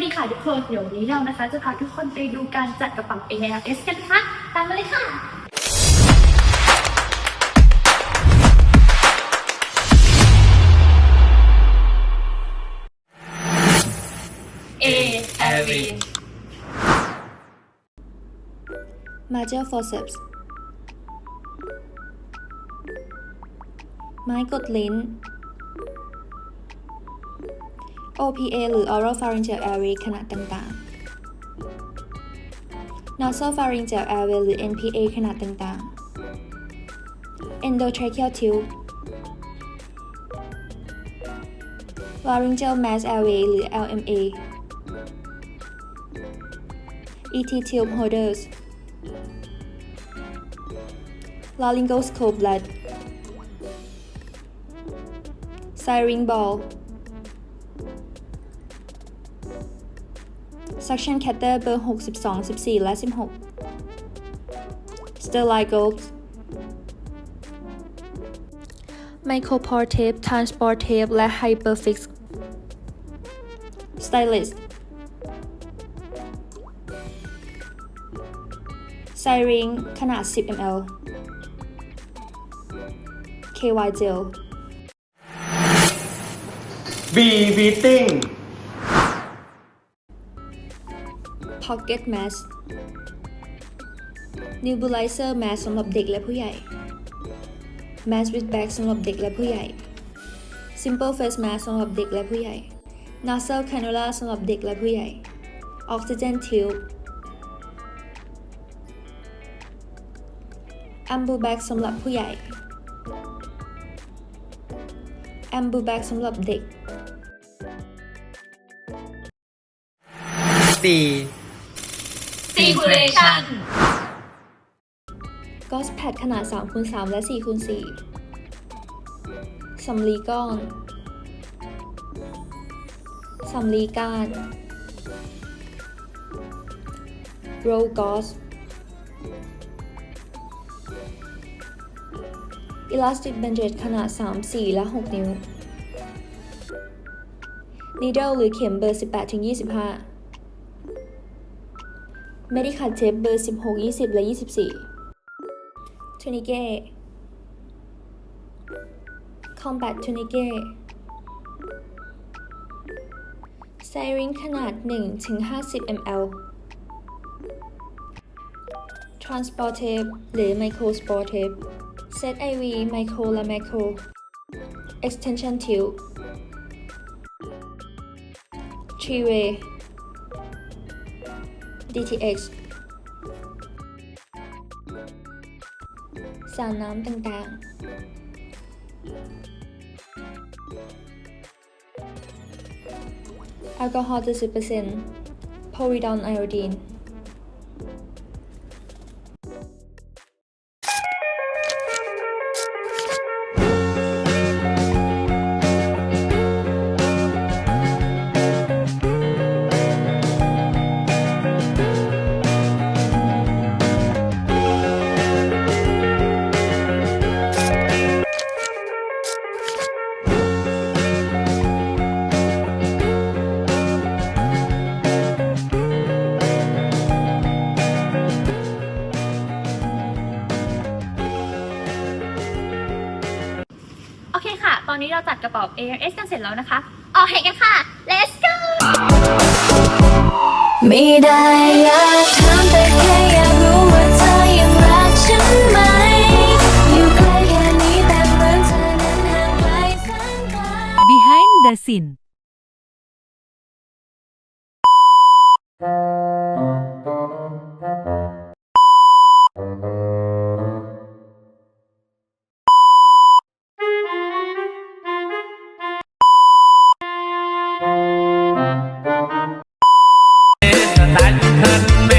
สวัสดีค่ะทุกคนเดี๋ยววันนี้เรานะคะ จะพาทุกคนไปดูการจัดกระเป๋า AIS กันนะคะ ตามมาเลยค่ะ A Airways Major forceps ไม้กดลิ้น OPA หรือ oral pharyngeal airway ขนาดต่างๆ nasal pharyngeal airway หรือ NPA ขนาดต่างๆ endotracheal tube laryngeal mass airway หรือ LMA ET tube holders laryngoscope blood siren ball suction catheter เบอร์ 62 14 และ 16 sterline globes micropore tape transport tape และ hyperfix stylus Siring ขนาด 10 ml KY gel B beating Pocket mask Nebulizer mask สำหรับเด็กและผู้ใหญ่ Mask with bag สำหรับเด็กและผู้ใหญ่ Simple face mask สำหรับเด็กและผู้ใหญ่ Nasal cannula สำหรับเด็กและผู้ใหญ่ Oxygen tube Ambu bag สำหรับผู้ใหญ่ Ambu bag สำหรับเด็ก 4 C Circulation กอสแพดขนาด3คูณ3และ4คูณ4สำลีก้อนสำลีก้านโรกอสอิลาสติกแบนเดดขนาด 3 4 และ 6 นิ้ว Needle หรือเข็มเบอร์ 18-25 18ถึง25 Medical Tape เบอร์ 16 20 และ 24 Tourniquet Combat Tourniquet Siring ขนาด 1 ถึง 50 ml Transport Tape หรือ Microsport Tape Set IV Micro และ Macro Extension Tube Three Way DTH สารน้ำต่างๆ แอลกอฮอล์70%โพลีดอนไอโอดีน ตอนนี้เราจัดกระเป๋า AIS กันเสร็จแล้วนะคะ ออกแห่กันค่ะ let's go ไม่ได้อยากถามแต่แค่อยากรู้ว่าเธอยังรักฉันไหม อยู่ใกล้แค่นี้แต่เหมือนเธอนั้นห่างไกลแสนไกล Behind the scene than hân